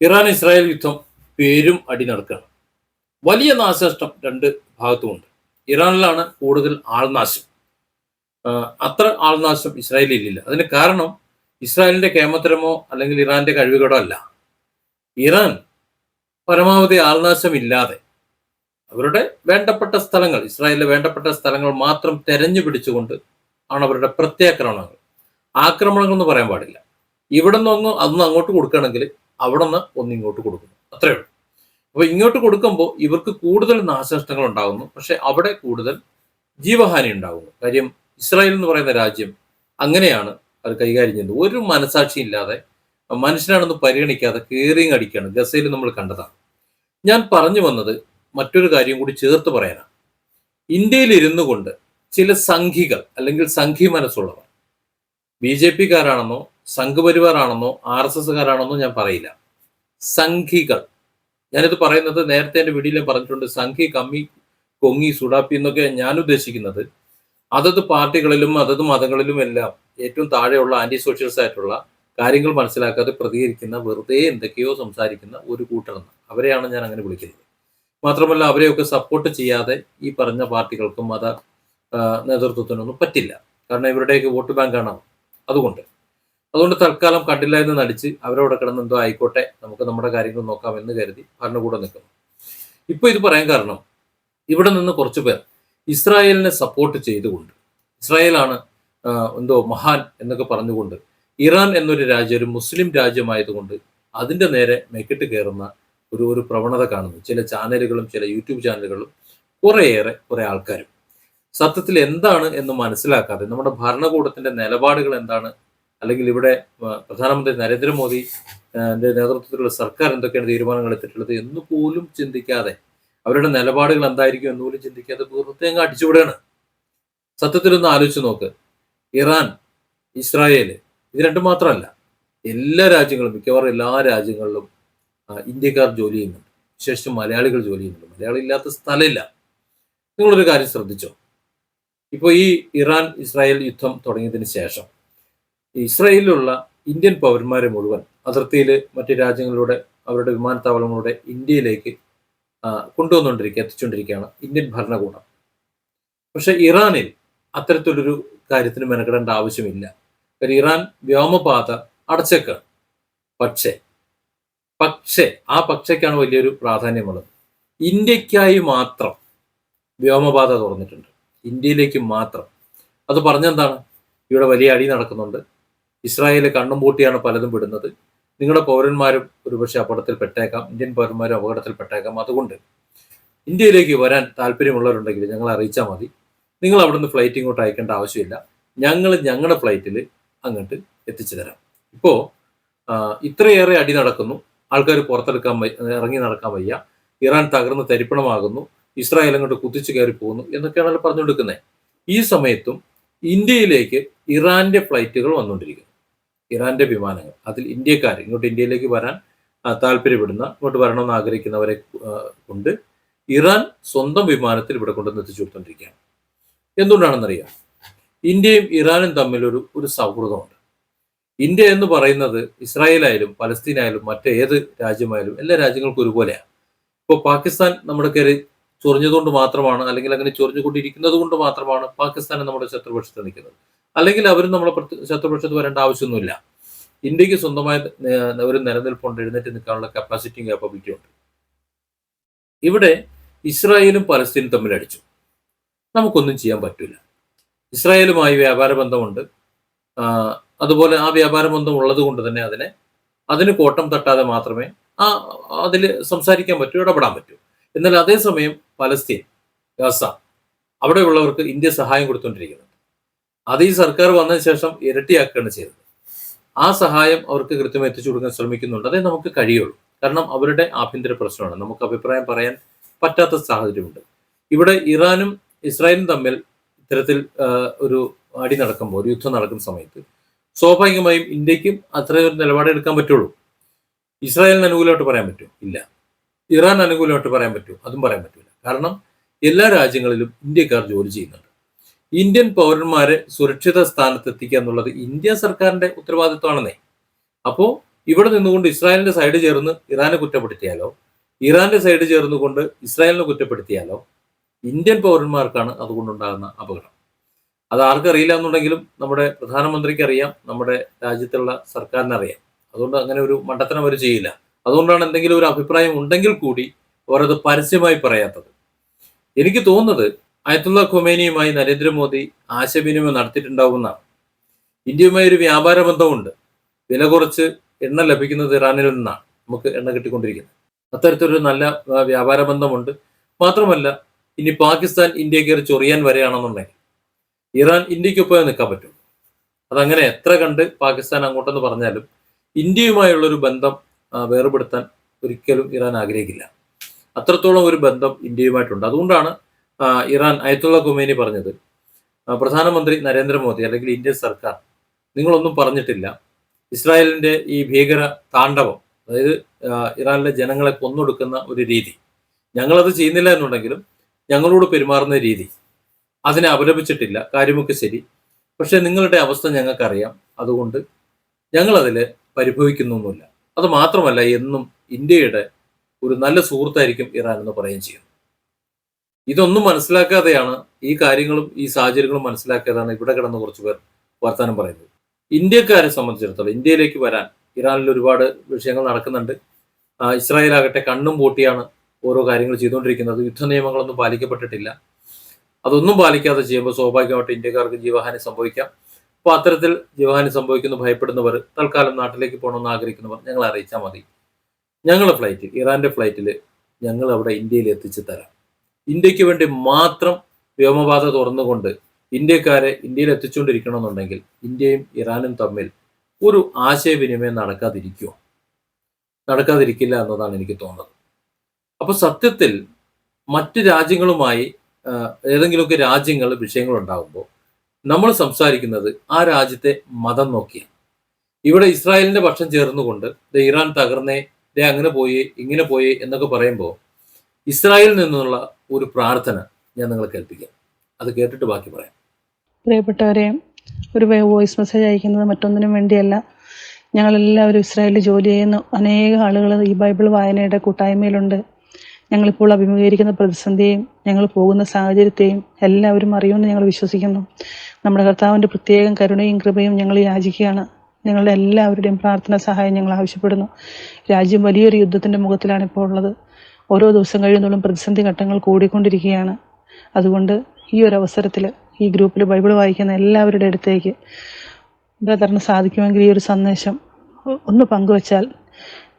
Iran Israel യുദ്ധം പേരും അടി നടക്കുകയാണ്. വലിയ നാശനഷ്ടം രണ്ട് ഭാഗത്തുമുണ്ട്. ഇറാനിലാണ് കൂടുതൽ ആൾനാശം. അത്ര ആൾനാശം ഇസ്രായേലിൽ ഇല്ല അതിന് കാരണം ഇസ്രായേലിന്റെ കേമത്തരമോ അല്ലെങ്കിൽ ഇറാന്റെ കഴിവുകേടോ അല്ല. ഇറാൻ പരമാവധി ആൾനാശം ഇല്ലാതെ അവരുടെ വേണ്ടപ്പെട്ട സ്ഥലങ്ങൾ ഇസ്രായേലിലെ വേണ്ടപ്പെട്ട സ്ഥലങ്ങൾ മാത്രം തെരഞ്ഞു പിടിച്ചുകൊണ്ട് ആണ് അവരുടെ പ്രത്യാക്രമണങ്ങൾ. ആക്രമണങ്ങൾ എന്ന് പറയാൻ പാടില്ല. ഇവിടെ നിന്നൊന്നും അതൊന്നും അങ്ങോട്ട് കൊടുക്കുകയാണെങ്കിൽ അവിടെ നിന്ന് ഒന്ന് ഇങ്ങോട്ട് കൊടുക്കുന്നു. അത്രേ ഉള്ളൂ. അപ്പൊ ഇങ്ങോട്ട് കൊടുക്കുമ്പോൾ ഇവർക്ക് കൂടുതൽ നാശനഷ്ടങ്ങൾ ഉണ്ടാകുന്നു. പക്ഷെ അവിടെ കൂടുതൽ ജീവഹാനി ഉണ്ടാകുന്നു. കാര്യം ഇസ്രായേൽ എന്ന് പറയുന്ന രാജ്യം അങ്ങനെയാണ് അത് കൈകാര്യം ചെയ്യുന്നത്. ഒരു മനസാക്ഷി ഇല്ലാതെ മനുഷ്യനാണെന്ന് പരിഗണിക്കാതെ കയറിയും അടിക്കുകയാണ്. ഗസയിൽ നമ്മൾ കണ്ടതാണ്. ഞാൻ പറഞ്ഞു വന്നത് മറ്റൊരു കാര്യം കൂടി ചേർത്ത് പറയാനാണ്. ഇന്ത്യയിൽ ഇരുന്നു കൊണ്ട് ചില സംഘികൾ അല്ലെങ്കിൽ സംഘി മനസ്സുള്ളവർ ബി ജെ പിക്കാരാണെന്നോ സംഘപരിവാറാണെന്നോ ആർ എസ് എസ്സുകാരാണെന്നോ ഞാൻ പറയില്ല. സംഘികൾ. ഞാനിത് പറയുന്നത് നേരത്തെ എന്റെ വീഡിയോയിൽ പറഞ്ഞിട്ടുണ്ട്. സംഘി കമ്മി കൊങ്ങി സുഡാപ്പി എന്നൊക്കെ ഞാൻ ഉദ്ദേശിക്കുന്നത് അതത് പാർട്ടികളിലും അതത് മതങ്ങളിലും എല്ലാം ഏറ്റവും താഴെയുള്ള ആന്റി സോഷ്യൽസ് ആയിട്ടുള്ള കാര്യങ്ങൾ മനസ്സിലാക്കാതെ പ്രതികരിക്കുന്ന വെറുതെ എന്തൊക്കെയോ സംസാരിക്കുന്ന ഒരു കൂട്ടരെന്ന് അവരെയാണ് ഞാൻ അങ്ങനെ വിളിക്കുന്നത്. മാത്രമല്ല അവരെയൊക്കെ സപ്പോർട്ട് ചെയ്യാതെ ഈ പറഞ്ഞ പാർട്ടികൾക്കും മത നേതൃത്വത്തിനൊന്നും പറ്റില്ല. കാരണം ഇവരുടെയൊക്കെ വോട്ട് ബാങ്കാണ് അതുകൊണ്ട്. അതുകൊണ്ട് തൽക്കാലം കണ്ടില്ല എന്ന് നടിച്ച് അവരവിടെ കിടന്ന് എന്തോ ആയിക്കോട്ടെ നമുക്ക് നമ്മുടെ കാര്യങ്ങൾ നോക്കാം എന്ന് കരുതി ഭരണകൂടം നിൽക്കുന്നു. ഇപ്പൊ ഇത് പറയാൻ കാരണം ഇവിടെ നിന്ന് കുറച്ചു പേർ ഇസ്രായേലിനെ സപ്പോർട്ട് ചെയ്തുകൊണ്ട് ഇസ്രായേലാണ് എന്തോ മഹാൻ എന്നൊക്കെ പറഞ്ഞുകൊണ്ട് ഇറാൻ എന്നൊരു രാജ്യം ഒരു മുസ്ലിം രാജ്യമായതുകൊണ്ട് അതിന്റെ നേരെ മെക്കിട്ട് കയറുന്ന ഒരു ഒരു പ്രവണത കാണുന്നു. ചില ചാനലുകളും ചില യൂട്യൂബ് ചാനലുകളും കുറേയേറെ കുറെ ആൾക്കാരും. സത്യത്തിൽ എന്താണ് എന്ന് മനസ്സിലാക്കാതെ നമ്മുടെ ഭരണകൂടത്തിന്റെ നിലപാടുകൾ എന്താണ് അല്ലെങ്കിൽ ഇവിടെ പ്രധാനമന്ത്രി നരേന്ദ്രമോദി നേതൃത്വത്തിലുള്ള സർക്കാർ എന്തൊക്കെയാണ് തീരുമാനങ്ങൾ എടുത്തിട്ടുള്ളത് എന്ന് പോലും ചിന്തിക്കാതെ അവരുടെ നിലപാടുകൾ എന്തായിരിക്കും എന്ന് പോലും ചിന്തിക്കാതെ പൂർണത്തെ അങ്ങ് അടിച്ചുവിടുകയാണ്. സത്യത്തിൽ ഒന്ന് ആലോചിച്ച് നോക്ക്. ഇറാൻ ഇസ്രായേൽ ഇത് രണ്ടും മാത്രമല്ല. എല്ലാ രാജ്യങ്ങളും മിക്കവാറും എല്ലാ രാജ്യങ്ങളിലും ഇന്ത്യക്കാർ ജോലി ചെയ്യുന്നുണ്ട്. വിശേഷിച്ചും മലയാളികൾ ജോലി ചെയ്യുന്നുണ്ട്. മലയാളി ഇല്ലാത്ത സ്ഥലമില്ല. നിങ്ങളൊരു കാര്യം ശ്രദ്ധിച്ചോ? ഇപ്പോൾ ഈ ഇറാൻ ഇസ്രായേൽ യുദ്ധം തുടങ്ങിയതിന് ശേഷം ഇസ്രായേലിലുള്ള ഇന്ത്യൻ പൗരന്മാരെ മുഴുവൻ അതിർത്തിയിൽ മറ്റ് രാജ്യങ്ങളിലൂടെ അവരുടെ വിമാനത്താവളങ്ങളുടെ ഇന്ത്യയിലേക്ക് കൊണ്ടുവന്നുകൊണ്ടിരിക്കുക എത്തിച്ചുകൊണ്ടിരിക്കുകയാണ് ഇന്ത്യൻ ഭരണകൂടം. പക്ഷെ ഇറാനിൽ അത്തരത്തിലൊരു കാര്യത്തിന് മെനക്കെടേണ്ട ആവശ്യമില്ല. കാര്യം ഇറാൻ വ്യോമപാത അടച്ചേക്കാണ്. പക്ഷേ പക്ഷേ ആ പക്ഷയ്ക്കാണ് വലിയൊരു പ്രാധാന്യമുള്ളത്. ഇന്ത്യക്കായി മാത്രം വ്യോമപാത തുറന്നിട്ടുണ്ട്. ഇന്ത്യയിലേക്ക് മാത്രം. അത് പറഞ്ഞെന്താണ്? ഇവിടെ വലിയ അടി നടക്കുന്നുണ്ട്. ഇസ്രായേൽ കണ്ണും പൂട്ടിയാണ് പലതും വിടുന്നത്. നിങ്ങളുടെ പൗരന്മാരും ഒരുപക്ഷെ അപകടത്തിൽ പെട്ടേക്കാം. ഇന്ത്യൻ പൗരന്മാരും അപകടത്തിൽ പെട്ടേക്കാം. അതുകൊണ്ട് ഇന്ത്യയിലേക്ക് വരാൻ താല്പര്യമുള്ളവരുണ്ടെങ്കിൽ ഞങ്ങൾ അറിയിച്ചാൽ മതി. നിങ്ങൾ അവിടുന്ന് ഫ്ലൈറ്റ് ഇങ്ങോട്ട് അയക്കേണ്ട ആവശ്യമില്ല. ഞങ്ങൾ ഞങ്ങളുടെ ഫ്ലൈറ്റിൽ അങ്ങോട്ട് എത്തിച്ചു തരാം. ഇപ്പോൾ ഇത്രയേറെ അടി നടക്കുന്നു. ആൾക്കാർ പുറത്തെടുക്കാൻ ഇറങ്ങി നടക്കാൻ വയ്യ. ഇറാൻ തകർന്ന് തരിപ്പണമാകുന്നു. ഇസ്രായേൽ അങ്ങോട്ട് കുതിച്ചു കയറി പോകുന്നു എന്നൊക്കെയാണല്ലോ പറഞ്ഞുകൊടുക്കുന്നത് ഈ സമയത്തും ഇന്ത്യയിലേക്ക് ഇറാന്റെ ഫ്ലൈറ്റുകൾ വന്നുകൊണ്ടിരിക്കുന്നു. ഇറാന്റെ വിമാനങ്ങൾ. അതിൽ ഇന്ത്യക്കാർ ഇങ്ങോട്ട് ഇന്ത്യയിലേക്ക് വരാൻ താല്പര്യപ്പെടുന്ന ഇങ്ങോട്ട് വരണമെന്ന് ആഗ്രഹിക്കുന്നവരെ കൊണ്ട് ഇറാൻ സ്വന്തം വിമാനത്തിൽ ഇവിടെ കൊണ്ടുവന്ന് എത്തിച്ചു കൊടുത്തോണ്ടിരിക്കുകയാണ് എന്തുകൊണ്ടാണെന്നറിയാം? ഇന്ത്യയും ഇറാനും തമ്മിൽ ഒരു ഒരു സൗഹൃദമുണ്ട്. ഇന്ത്യ എന്ന് പറയുന്നത് ഇസ്രായേലായാലും പലസ്തീനായാലും മറ്റേത് രാജ്യമായാലും എല്ലാ രാജ്യങ്ങൾക്കും ഒരുപോലെയാണ്. ഇപ്പോൾ പാകിസ്ഥാൻ നമ്മുടെ കയറി ചൊറിഞ്ഞതുകൊണ്ട് മാത്രമാണ് അല്ലെങ്കിൽ അങ്ങനെ ചൊറിഞ്ഞുകൊണ്ടിരിക്കുന്നത് കൊണ്ട് മാത്രമാണ് പാകിസ്ഥാനെ നമ്മുടെ ശത്രുപക്ഷത്ത് നിൽക്കുന്നത്. അല്ലെങ്കിൽ അവരും നമ്മളെ ശത്രുപക്ഷത്ത് വരേണ്ട ആവശ്യമൊന്നുമില്ല. ഇന്ത്യയ്ക്ക് സ്വന്തമായ ഒരു നിലനിൽപ്പുണ്ട് എഴുന്നേറ്റ് നിൽക്കാനുള്ള കപ്പാസിറ്റിയും കേപ്പബിലിറ്റിയും ഉണ്ട്. ഇവിടെ ഇസ്രായേലും പലസ്തീനും തമ്മിൽ അടിച്ചു. നമുക്കൊന്നും ചെയ്യാൻ പറ്റില്ല ഇസ്രായേലുമായി വ്യാപാര ബന്ധമുണ്ട്. അതുപോലെ ആ വ്യാപാര ബന്ധം ഉള്ളത് കൊണ്ട് തന്നെ അതിനെ അതിന് കോട്ടം തട്ടാതെ മാത്രമേ ആ അതിൽ സംസാരിക്കാൻ പറ്റൂ ഇടപെടാൻ പറ്റൂ. എന്നാൽ അതേസമയം പലസ്തീൻ ഗസ അവിടെയുള്ളവർക്ക് ഇന്ത്യ സഹായം കൊടുത്തുകൊണ്ടിരിക്കുന്നുണ്ട് അത് ഈ സർക്കാർ വന്നതിന് ശേഷം ഇരട്ടിയാക്കുകയാണ് ചെയ്തത്. ആ സഹായം അവർക്ക് കൃത്യം എത്തിച്ചു കൊടുക്കാൻ ശ്രമിക്കുന്നുണ്ട്. അതേ നമുക്ക് കഴിയുള്ളൂ. കാരണം അവരുടെ ആഭ്യന്തര പ്രശ്നമാണ്. നമുക്ക് അഭിപ്രായം പറയാൻ പറ്റാത്ത സാഹചര്യമുണ്ട്. ഇവിടെ ഇറാനും ഇസ്രായേലും തമ്മിൽ ഇത്തരത്തിൽ ഒരു അടി നടക്കുമ്പോൾ ഒരു യുദ്ധം നടക്കുന്ന സമയത്ത് സ്വാഭാവികമായും ഇന്ത്യക്കും അത്രയൊരു നിലപാടെടുക്കാൻ പറ്റുള്ളൂ. ഇസ്രായേലിന് അനുകൂലമായിട്ട് പറയാൻ പറ്റുമോ? ഇല്ല. ഇറാൻ അനുകൂലമായിട്ട് പറയാൻ പറ്റുമോ? അതും പറയാൻ പറ്റില്ല കാരണം എല്ലാ രാജ്യങ്ങളിലും ഇന്ത്യക്കാർ ജോലി ചെയ്യുന്നുണ്ട്. ഇന്ത്യൻ പൗരന്മാരെ സുരക്ഷിത സ്ഥാനത്ത് എത്തിക്കുക എന്നുള്ളത് ഇന്ത്യ സർക്കാരിന്റെ ഉത്തരവാദിത്വമാണെന്നേ. അപ്പോ ഇവിടെ നിന്നുകൊണ്ട് ഇസ്രായേലിന്റെ സൈഡ് ചേർന്ന് ഇറാനെ കുറ്റപ്പെടുത്തിയാലോ? ഇറാന്റെ സൈഡ് ചേർന്നുകൊണ്ട് ഇസ്രായേലിനെ കുറ്റപ്പെടുത്തിയാലോ? ഇന്ത്യൻ പൗരന്മാർക്കാണ് അതുകൊണ്ടുണ്ടാകുന്ന അപകടം. അത് ആർക്കറിയില്ല എന്നുണ്ടെങ്കിലും നമ്മുടെ പ്രധാനമന്ത്രിക്ക് അറിയാം നമ്മുടെ രാജ്യത്തുള്ള സർക്കാരിന് അറിയാം. അതുകൊണ്ട് അങ്ങനെ ഒരു മണ്ടത്തരം അവർ ചെയ്യില്ല. അതുകൊണ്ടാണ് എന്തെങ്കിലും ഒരു അഭിപ്രായം ഉണ്ടെങ്കിൽ കൂടി അവരത് പരസ്യമായി പറയാത്തത്. എനിക്ക് തോന്നുന്നത് അയത്തുള്ള ഖൊമേനിയുമായി നരേന്ദ്രമോദി ആശയവിനിമയം നടത്തിയിട്ടുണ്ടാവുമെന്നാണ് ഇന്ത്യയുമായി ഒരു വ്യാപാര ബന്ധമുണ്ട്. വില കുറച്ച് എണ്ണ ലഭിക്കുന്നത് ഇറാനിൽ നിന്നാണ്. നമുക്ക് എണ്ണ കിട്ടിക്കൊണ്ടിരിക്കുന്നത്. അത്തരത്തിലൊരു നല്ല വ്യാപാര ബന്ധമുണ്ട്. മാത്രമല്ല ഇനി പാകിസ്ഥാൻ ഇന്ത്യ കയറി ചൊറിയാൻ വരെയാണെന്നുണ്ടെങ്കിൽ ഇറാൻ ഇന്ത്യക്കൊപ്പം നിൽക്കാൻ പറ്റും അതങ്ങനെ എത്ര കണ്ട് പാകിസ്ഥാൻ അങ്ങോട്ടെന്ന് പറഞ്ഞാലും ഇന്ത്യയുമായുള്ളൊരു ബന്ധം വേർപെടുത്താൻ ഒരിക്കലും ഇറാൻ ആഗ്രഹിക്കില്ല. അത്രത്തോളം ഒരു ബന്ധം ഇന്ത്യയുമായിട്ടുണ്ട്. അതുകൊണ്ടാണ് ഇറാൻ അയത്തുള്ള കുമേനി പറഞ്ഞത്. പ്രധാനമന്ത്രി നരേന്ദ്രമോദി അല്ലെങ്കിൽ ഇന്ത്യൻ സർക്കാർ നിങ്ങളൊന്നും പറഞ്ഞിട്ടില്ല. ഇസ്രായേലിന്റെ ഈ ഭീകര താണ്ഡവം അതായത് ഇറാനിലെ ജനങ്ങളെ കൊന്നൊടുക്കുന്ന ഒരു രീതി. ഞങ്ങളത് ചെയ്യുന്നില്ല എന്നുണ്ടെങ്കിലും ഞങ്ങളോട് പെരുമാറുന്ന രീതി. അതിനെ അപലപിച്ചിട്ടില്ല. കാര്യമൊക്കെ ശരി. പക്ഷെ നിങ്ങളുടെ അവസ്ഥ ഞങ്ങൾക്കറിയാം. അതുകൊണ്ട് ഞങ്ങളതിൽ പരിഭവിക്കുന്നൊന്നുമില്ല. അത് മാത്രമല്ല എന്നും ഇന്ത്യയുടെ ഒരു നല്ല സുഹൃത്തായിരിക്കും ഇറാൻ എന്ന് പറയുകയും ചെയ്യുന്നു. ഇതൊന്നും മനസ്സിലാക്കാതെയാണ് ഈ കാര്യങ്ങളും ഈ സാഹചര്യങ്ങളും മനസ്സിലാക്കാതെയാണ് ഇവിടെ കിടന്ന് കുറച്ച് പേർ വർത്തമാനം പറയുന്നത്. ഇന്ത്യക്കാരെ സംബന്ധിച്ചിടത്തോളം ഇന്ത്യയിലേക്ക് വരാൻ ഇറാനിൽ ഒരുപാട് വിഷയങ്ങൾ നടക്കുന്നുണ്ട്. ഇസ്രായേൽ ആകട്ടെ കണ്ണും പൂട്ടിയാണ് ഓരോ കാര്യങ്ങൾ ചെയ്തുകൊണ്ടിരിക്കുന്നത്. യുദ്ധ നിയമങ്ങളൊന്നും പാലിക്കപ്പെട്ടിട്ടില്ല. അതൊന്നും പാലിക്കാതെ ചെയ്യുമ്പോൾ സ്വാഭാവികമായിട്ട് ഇന്ത്യക്കാർക്ക് ജീവഹാനി സംഭവിക്കാം. അപ്പോൾ അത്തരത്തിൽ ജീവഹാനി സംഭവിക്കുന്നു ഭയപ്പെടുന്നവർ തൽക്കാലം നാട്ടിലേക്ക് പോകണമെന്ന് ആഗ്രഹിക്കുന്നവർ ഞങ്ങളെ അറിയിച്ചാൽ മതി. ഞങ്ങളുടെ ഫ്ലൈറ്റിൽ ഇറാന്റെ ഫ്ലൈറ്റിൽ ഞങ്ങൾ അവിടെ ഇന്ത്യയിൽ എത്തിച്ചു തരാം. ഇന്ത്യയ്ക്ക് വേണ്ടി മാത്രം വ്യോമപാത തുറന്നുകൊണ്ട് ഇന്ത്യക്കാരെ ഇന്ത്യയിൽ എത്തിച്ചുകൊണ്ടിരിക്കണമെന്നുണ്ടെങ്കിൽ ഇന്ത്യയും ഇറാനും തമ്മിൽ ഒരു ആശയവിനിമയം നടക്കാതിരിക്കുമോ നടക്കാതിരിക്കില്ല എന്നതാണ് എനിക്ക് തോന്നുന്നത്. അപ്പോൾ സത്യത്തിൽ മറ്റ് രാജ്യങ്ങളുമായി ഏതെങ്കിലുമൊക്കെ രാജ്യങ്ങൾ വിഷയങ്ങൾ ഉണ്ടാകുമ്പോൾ നമ്മൾ സംസാരിക്കുന്നത് ആ രാജ്യത്തെ മതം നോക്കിയാണ്. ഇവിടെ ഇസ്രായേലിന്റെ പക്ഷം ചേർന്നുകൊണ്ട് ഇറാൻ തകർന്നേ ദേ അങ്ങനെ പോയി ഇങ്ങനെ പോയി എന്നൊക്കെ പറയുമ്പോൾ ഇസ്രായേലിൽ നിന്നുള്ള ഒരു പ്രാർത്ഥന ഞാൻ നിങ്ങളെ കേൾപ്പിക്കാം. അത് കേട്ടിട്ട് ബാക്കി പറയാം. പ്രിയപ്പെട്ടവരെ ഒരു വോയിസ് മെസ്സേജ് അയക്കുന്നത് മറ്റൊന്നിനും വേണ്ടിയല്ല. ഞങ്ങളെല്ലാവരും ഇസ്രായേലിൽ ജോലി ചെയ്യുന്ന അനേക ആളുകൾ ഈ ബൈബിൾ വായനയുടെ കൂട്ടായ്മയിലുണ്ട്. ഞങ്ങളിപ്പോൾ അഭിമുഖീകരിക്കുന്ന പ്രതിസന്ധിയെയും ഞങ്ങൾ പോകുന്ന സാഹചര്യത്തെയും എല്ലാവരും അറിയുമെന്ന് ഞങ്ങൾ വിശ്വസിക്കുന്നു. നമ്മുടെ കർത്താവിന്റെ പ്രത്യേകം കരുണയും കൃപയും ഞങ്ങൾ യാചിക്കുകയാണ്. ഞങ്ങളുടെ എല്ലാവരുടെയും പ്രാർത്ഥന സഹായം ഞങ്ങൾ ആവശ്യപ്പെടുന്നു. രാജ്യം വലിയൊരു യുദ്ധത്തിന്റെ മുഖത്തിലാണ് ഇപ്പോൾ ഉള്ളത്. ഓരോ ദിവസം കഴിയുന്നതോളം പ്രതിസന്ധി ഘട്ടങ്ങൾ കൂടിക്കൊണ്ടിരിക്കുകയാണ്. അതുകൊണ്ട് ഈ ഒരു അവസരത്തിൽ ഈ ഗ്രൂപ്പിൽ ബൈബിൾ വായിക്കുന്ന എല്ലാവരുടെ അടുത്തേക്ക് ബ്രദറിന് സാധിക്കുമെങ്കിൽ ഈ ഒരു സന്ദേശം ഒന്ന് പങ്കുവച്ചാൽ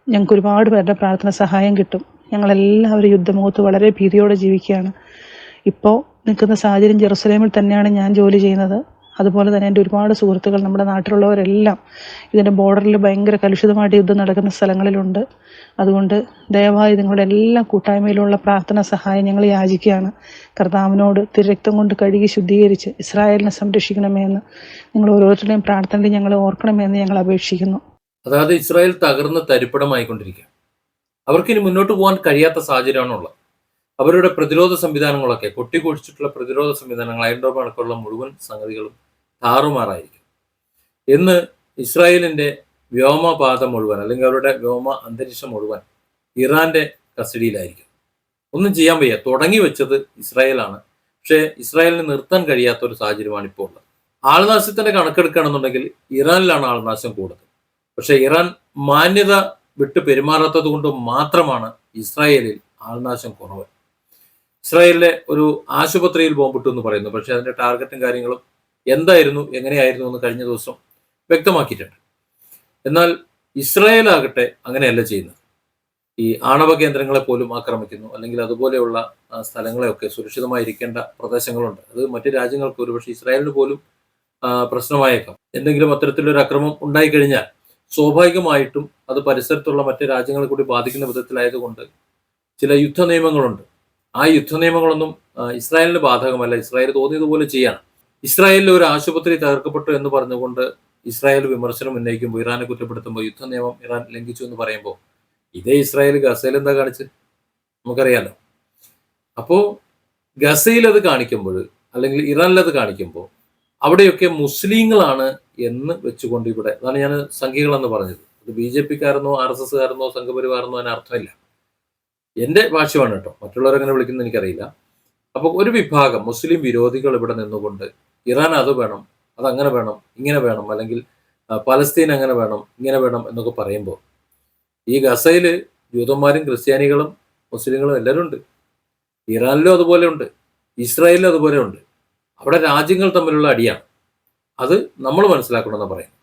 ഞങ്ങൾക്ക് ഒരുപാട് പേരുടെ പ്രാർത്ഥന സഹായം കിട്ടും. ഞങ്ങളെല്ലാവരും യുദ്ധമുഖത്ത് വളരെ ഭീതിയോടെ ജീവിക്കുകയാണ്. ഇപ്പോൾ നിൽക്കുന്ന സാഹചര്യം ജെറുസലേമിൽ തന്നെയാണ് ഞാൻ ജോലി ചെയ്യുന്നത്. അതുപോലെ തന്നെ എന്റെ ഒരുപാട് സുഹൃത്തുക്കൾ നമ്മുടെ നാട്ടിലുള്ളവരെല്ലാം ഇതിന്റെ ബോർഡറിൽ ഭയങ്കര കലുഷിതമായിട്ട് യുദ്ധം നടക്കുന്ന സ്ഥലങ്ങളിലുണ്ട്. അതുകൊണ്ട് ദയവായി നിങ്ങളുടെ എല്ലാ കൂട്ടായ്മയിലുള്ള പ്രാർത്ഥന സഹായം ഞങ്ങൾ യാചിക്കുകയാണ്. കർത്താവിനോട് തിരക്തം കൊണ്ട് കഴുകി ശുദ്ധീകരിച്ച് ഇസ്രായേലിനെ സംരക്ഷിക്കണമേ എന്ന് നിങ്ങൾ ഓരോരുത്തരുടെയും പ്രാർത്ഥനയിൽ ഞങ്ങൾ ഓർക്കണമെന്ന് ഞങ്ങൾ അപേക്ഷിക്കുന്നു. അതായത് ഇസ്രായേൽ തകർന്ന് തരിപ്പടമായിക്കൊണ്ടിരിക്കുക അവർക്ക് ഇനി മുന്നോട്ട് പോകാൻ കഴിയാത്ത സാഹചര്യമാണുള്ളത്. അവരുടെ പ്രതിരോധ സംവിധാനങ്ങളൊക്കെ കൊട്ടിക്കൊഴിച്ചിട്ടുള്ള പ്രതിരോധ സംവിധാനങ്ങൾ അയൽഡോം അടക്കമുള്ള മുഴുവൻ സംഗതികളും താറുമാറായിരിക്കും. ഇന്ന് ഇസ്രായേലിന്റെ വ്യോമപാത മുഴുവൻ അല്ലെങ്കിൽ അവരുടെ വ്യോമ അന്തരീക്ഷം മുഴുവൻ ഇറാന്റെ കസ്റ്റഡിയിലായിരിക്കും. ഒന്നും ചെയ്യാൻ വയ്യ. തുടങ്ങി വെച്ചത് ഇസ്രായേലാണ്. പക്ഷേ ഇസ്രായേലിന് നിർത്താൻ കഴിയാത്ത ഒരു സാഹചര്യമാണ് ഇപ്പോൾ ഉള്ളത്. ആൾനാശത്തിന്റെ കണക്കെടുക്കുകയാണെന്നുണ്ടെങ്കിൽ ഇറാനിലാണ് ആൾനാശം കൂടുതൽ പക്ഷേ ഇറാൻ മാന്യത വിട്ട് പെരുമാറാത്തത് കൊണ്ട് മാത്രമാണ് ഇസ്രായേലിൽ ആൾനാശം കുറവ്. ഇസ്രായേലിലെ ഒരു ആശുപത്രിയിൽ ബോംബിട്ടു എന്ന് പറയുന്നു. പക്ഷേ അതിന്റെ ടാർഗറ്റും കാര്യങ്ങളും എന്തായിരുന്നു എങ്ങനെയായിരുന്നു എന്ന് കഴിഞ്ഞ ദിവസം വ്യക്തമാക്കിയിട്ടുണ്ട്. എന്നാൽ ഇസ്രായേൽ ആകട്ടെ അങ്ങനെയല്ല ചെയ്യുന്നത്. ഈ ആണവ കേന്ദ്രങ്ങളെ പോലും ആക്രമിക്കുന്നു. അല്ലെങ്കിൽ അതുപോലെയുള്ള സ്ഥലങ്ങളെയൊക്കെ സുരക്ഷിതമായിരിക്കേണ്ട പ്രദേശങ്ങളുണ്ട്. അത് മറ്റു രാജ്യങ്ങൾക്ക് ഒരുപക്ഷെ ഇസ്രായേലിന് പോലും പ്രശ്നമായേക്കാം. എന്തെങ്കിലും അത്തരത്തിലൊരു അക്രമം ഉണ്ടായിക്കഴിഞ്ഞാൽ സ്വാഭാവികമായിട്ടും അത് പരിസരത്തുള്ള മറ്റ് രാജ്യങ്ങളെ കൂടി ബാധിക്കുന്ന വിധത്തിലായതുകൊണ്ട് ചില യുദ്ധ നിയമങ്ങളുണ്ട്. ആ യുദ്ധ നിയമങ്ങളൊന്നും ഇസ്രായേലിന് ബാധകമല്ല. ഇസ്രായേൽ തോന്നിയതുപോലെ ചെയ്യാണ്. ഇസ്രായേലിൽ ഒരു ആശുപത്രി തകർക്കപ്പെട്ടു എന്ന് പറഞ്ഞുകൊണ്ട് ഇസ്രായേൽ വിമർശനം ഉന്നയിക്കുമ്പോൾ ഇറാനെ കുറ്റപ്പെടുത്തുമ്പോൾ യുദ്ധ നിയമം ഇറാൻ ലംഘിച്ചു എന്ന് പറയുമ്പോൾ ഇതേ ഇസ്രായേൽ ഗസയിൽ എന്താ കാണിച്ച് നമുക്കറിയാലോ. അപ്പോൾ ഗസയിൽ അത് കാണിക്കുമ്പോൾ അല്ലെങ്കിൽ ഇറാനിൽ അത് കാണിക്കുമ്പോൾ അവിടെയൊക്കെ മുസ്ലിങ്ങളാണ് എന്ന് വെച്ചുകൊണ്ട് ഇവിടെ അതാണ് ഞാൻ സംഖ്യകളെന്ന് പറഞ്ഞത്. അത് ബി ജെ പിക്കാരെന്നോ ആർ എസ് എസ്കാരെന്നോ സംഘപരിവാറെന്നോ അതിന് അർത്ഥമില്ല. എന്റെ ഭാഷ്യമാണ് കേട്ടോ. മറ്റുള്ളവരെങ്ങനെ വിളിക്കുന്നത് എനിക്കറിയില്ല. അപ്പോൾ ഒരു വിഭാഗം മുസ്ലിം വിരോധികൾ ഇവിടെ നിന്നുകൊണ്ട് ഇറാൻ അത് വേണം അത് അങ്ങനെ വേണം ഇങ്ങനെ വേണം അല്ലെങ്കിൽ പലസ്തീൻ അങ്ങനെ വേണം ഇങ്ങനെ വേണം എന്നൊക്കെ പറയുമ്പോൾ ഈ ഗസയിൽ ജൂതന്മാരും ക്രിസ്ത്യാനികളും മുസ്ലിങ്ങളും എല്ലാവരും ഉണ്ട്. ഇറാനിലും അതുപോലെ ഉണ്ട്. ഇസ്രായേലിലും അതുപോലെ ഉണ്ട്. അവിടെ രാജ്യങ്ങൾ തമ്മിലുള്ള അടിയാണ്. അത് നമ്മൾ മനസ്സിലാക്കണമെന്ന് പറയുന്നത്.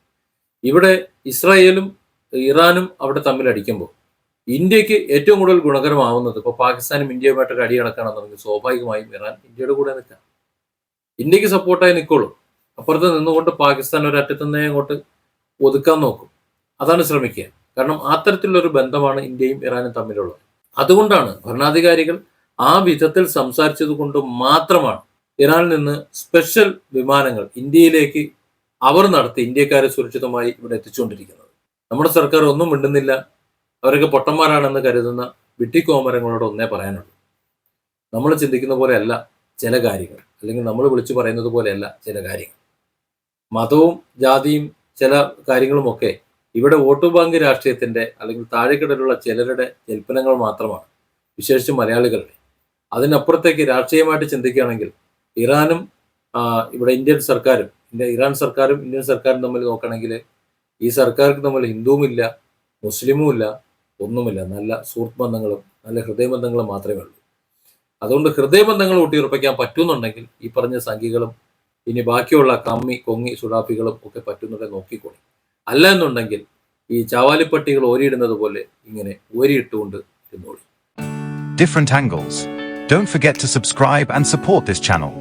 ഇവിടെ ഇസ്രായേലും ഇറാനും അവിടെ തമ്മിൽ അടിക്കുമ്പോൾ ഇന്ത്യയ്ക്ക് ഏറ്റവും കൂടുതൽ ഗുണകരമാവുന്നത് ഇപ്പോൾ പാകിസ്ഥാനും ഇന്ത്യയുമായിട്ടൊക്കെ അടി നടക്കുകയാണെന്നുണ്ടെങ്കിൽ സ്വാഭാവികമായും ഇറാൻ ഇന്ത്യയുടെ കൂടെ നിൽക്കാം. ഇന്ത്യയ്ക്ക് സപ്പോർട്ടായി നിൽക്കുള്ളൂ അപ്പുറത്ത് നിന്നുകൊണ്ട് പാകിസ്ഥാൻ ഒരു അറ്റത്തുനിന്നേ അങ്ങോട്ട് ഒതുക്കാൻ നോക്കും. അതാണ് ശ്രമിക്കുക. കാരണം അത്തരത്തിലുള്ളൊരു ബന്ധമാണ് ഇന്ത്യയും ഇറാനും തമ്മിലുള്ളത്. അതുകൊണ്ടാണ് ഭരണാധികാരികൾ ആ വിധത്തിൽ സംസാരിച്ചത് കൊണ്ട് മാത്രമാണ് ഇറാനിൽ നിന്ന് സ്പെഷ്യൽ വിമാനങ്ങൾ ഇന്ത്യയിലേക്ക് അവർ നടത്തി ഇന്ത്യക്കാരെ സുരക്ഷിതമായി ഇവിടെ എത്തിച്ചുകൊണ്ടിരിക്കുന്നത്. നമ്മുടെ സർക്കാർ ഒന്നും മിണ്ടുന്നില്ല. അവരൊക്കെ പൊട്ടന്മാരാണെന്ന് കരുതുന്ന വിട്ടിക്കോമരങ്ങളോട് ഒന്നേ പറയാനുള്ളൂ. നമ്മൾ ചിന്തിക്കുന്ന പോലെയല്ല ചില കാര്യങ്ങൾ. അല്ലെങ്കിൽ നമ്മൾ വിളിച്ചു പറയുന്നത് പോലെയല്ല ചില കാര്യങ്ങൾ. മതവും ജാതിയും ചില കാര്യങ്ങളുമൊക്കെ ഇവിടെ വോട്ട് ബാങ്ക് രാഷ്ട്രീയത്തിന്റെ അല്ലെങ്കിൽ താഴെക്കിടയിലുള്ള ചിലരുടെ ജൽപ്പനങ്ങൾ മാത്രമാണ്. വിശേഷിച്ച് മലയാളികളുടെ. അതിനപ്പുറത്തേക്ക് രാഷ്ട്രീയമായിട്ട് ചിന്തിക്കുകയാണെങ്കിൽ ഇറാനും ഇവിടെ ഇന്ത്യൻ സർക്കാരും ഇറാൻ സർക്കാരും ഇന്ത്യൻ സർക്കാരും തമ്മിൽ നോക്കുകയാണെങ്കിൽ ഈ സർക്കാർക്ക് തമ്മിൽ ഹിന്ദുവുമില്ല മുസ്ലിമും ഇല്ല ഒന്നുമില്ല നല്ല സുഹൃത്ത് ബന്ധങ്ങളും നല്ല ഹൃദയബന്ധങ്ങളും മാത്രമേ ഉള്ളൂ അതുകൊണ്ട് ഹൃദയബന്ധങ്ങൾ ഊട്ടിയുറപ്പിക്കാൻ പറ്റുന്നുണ്ടെങ്കിൽ ഈ പറഞ്ഞ സംഖ്യകളും ഇനി ബാക്കിയുള്ള കമ്മി കൊങ്ങി സുഡാപ്പികളും ഒക്കെ പറ്റുന്നുണ്ടെങ്കിൽ നോക്കിക്കോളി അല്ല എന്നുണ്ടെങ്കിൽ ഈ ചാവാലിപ്പട്ടികൾ ഓരിയിടുന്നത് പോലെ ഇങ്ങനെ ഓരിയിട്ടുകൊണ്ട് ഇരുന്നോളി different angles. Don't forget to subscribe and support this channel.